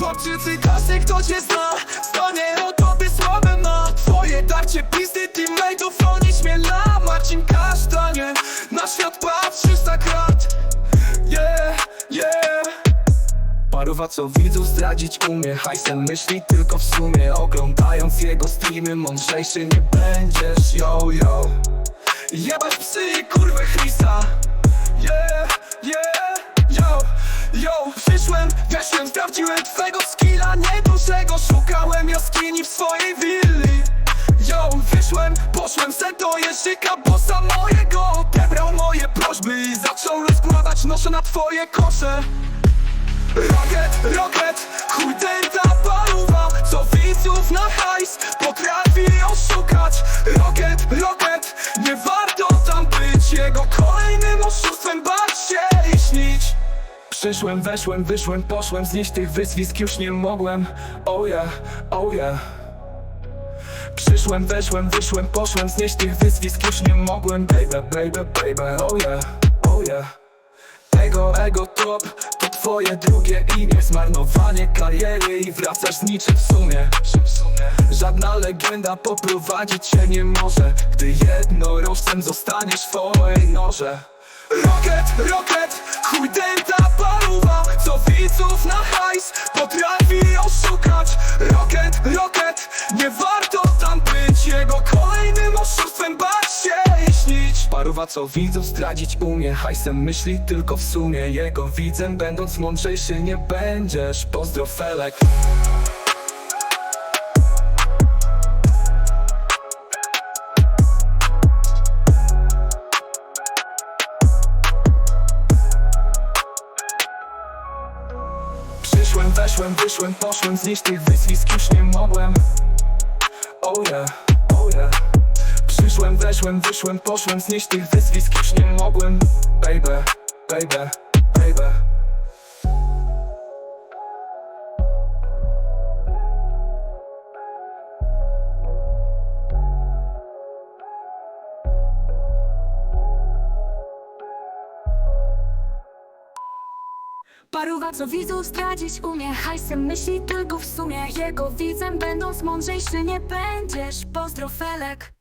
Oczy każdy kto cię zna Stanie o tobie sławę ma. Twoje darcie pizdy teammateów Oni śmiela Marcin Kasztanie Na świat patrzysz tak rad Yeah, yeah. Paruwa co widzów zdradzić umie. Hajsem myśli tylko w sumie. Oglądając jego streamy Mądrzejszy nie będziesz Yo, yo. Jebać psy i kurwy Chrisa. Yeah, yeah, yo Przyszłem, weszłem, sprawdziłem twego skilla Niedużego, szukałem jaskini w swojej willi. Yo, wyszłem, poszłem se do jeżyka Bossa mojego. Odebrał moje prośby i zaczął rozkładać Noszę na twoje kosze. Rocket, rocket, chuj ta paruwa Co widzów na Przyszłem, weszłem, wyszłem, poszłem Znieść tych wyzwisk już nie mogłem. Oh yeah, oh yeah. Przyszłem, weszłem, wyszłem, poszłem Znieść tych wyzwisk już nie mogłem. Baby, baby, baby, oh yeah, oh yeah. Ego, ego top, to twoje drugie imię. Zmarnowanie kariery i wracasz z niczym w sumie. Żadna legenda poprowadzić cię nie może. Gdy jednorożcem zostaniesz w twojej noże. Rocket, rocket, chuj dęta paruwa Co widzów na hajs potrafi oszukać. Rocket, rocket, nie warto tam być. Jego kolejnym oszustwem bać się śnić. Paruwa co widzów zdradzić umie. Hajsem myśli tylko w sumie. Jego widzem będąc mądrzejszy nie będziesz. Pozdro Felek Przyszłem, weszłem, wyszłem, poszłem Znieść tych wyzwisk już nie mogłem. Oh yeah, oh yeah. Przyszłem, weszłem, wyszłem, poszłem Znieść tych wyzwisk już nie mogłem. Baby, baby Paruwa co widzów zdradzić umie. Hajsem myśli tylko w sumie. Jego widzem będąc mądrzejszy nie będziesz. Pozdro Felek